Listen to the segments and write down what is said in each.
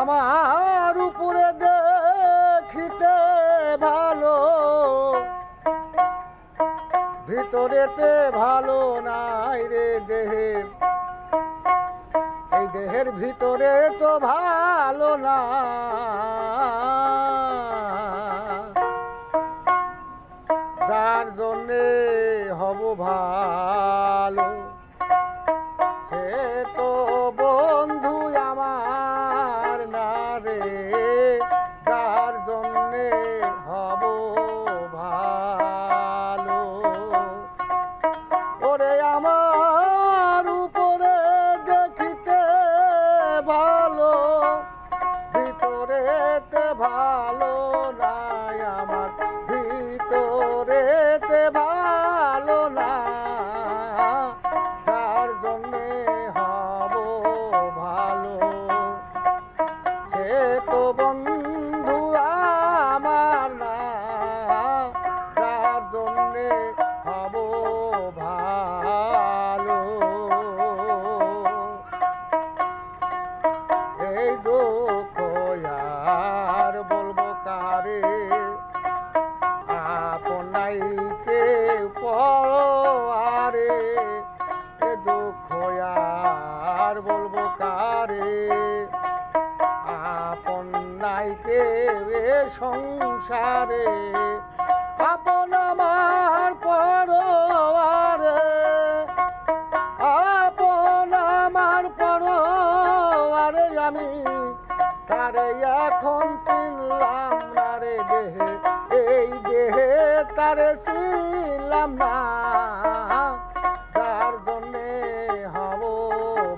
আমার উপরে দেখিতে ভালো, ভিতরেতে ভালো নাই রে দেহের এই দেহের ভিতরে তো ভালো না। যার জন্যে হব ভালো তো বন্ধু আমার না, যার জন্যে হব ভালো। এই দুঃখ আর বলব কারে, আপনাই কে পরে এ দুঃখ আর সংসারে, আপন আমার পরবারে আপন আমার পরবারে আমি তারে এখন চিনলাম না রে দেহে। এই দেহে তারে চিনলাম না। যার জন্যে হব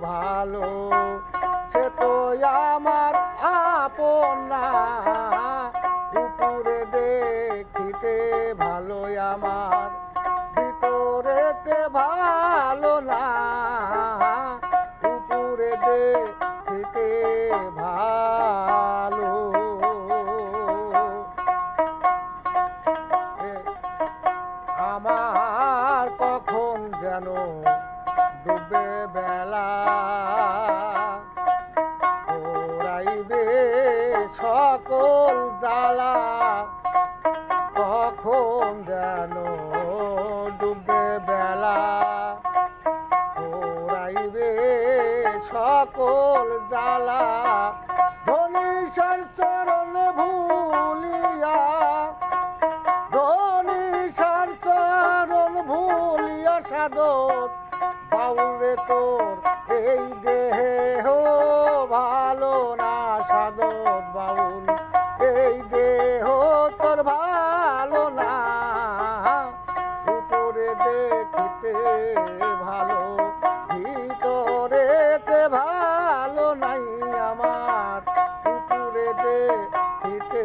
ভালো, সে তো আমার দেখিতে ভালো আমার, ভিতরেতে ভালো না। উপরে দেখিতে ভালো। আমার কখন যেন ডুবে বেলা। সকল জ্বালা। কখন যেন ডুবে বেলা? ওরাইবে সকল জ্বালা। ধনীশ্বর চরণ ভুলিয়া ধনীশ্বর চরণ ভুলিয়া সাদত। বাউরে তোর এই দেখিতে ভালো ভিতরেতে ভালো নাই আমার উপরে দেখিতে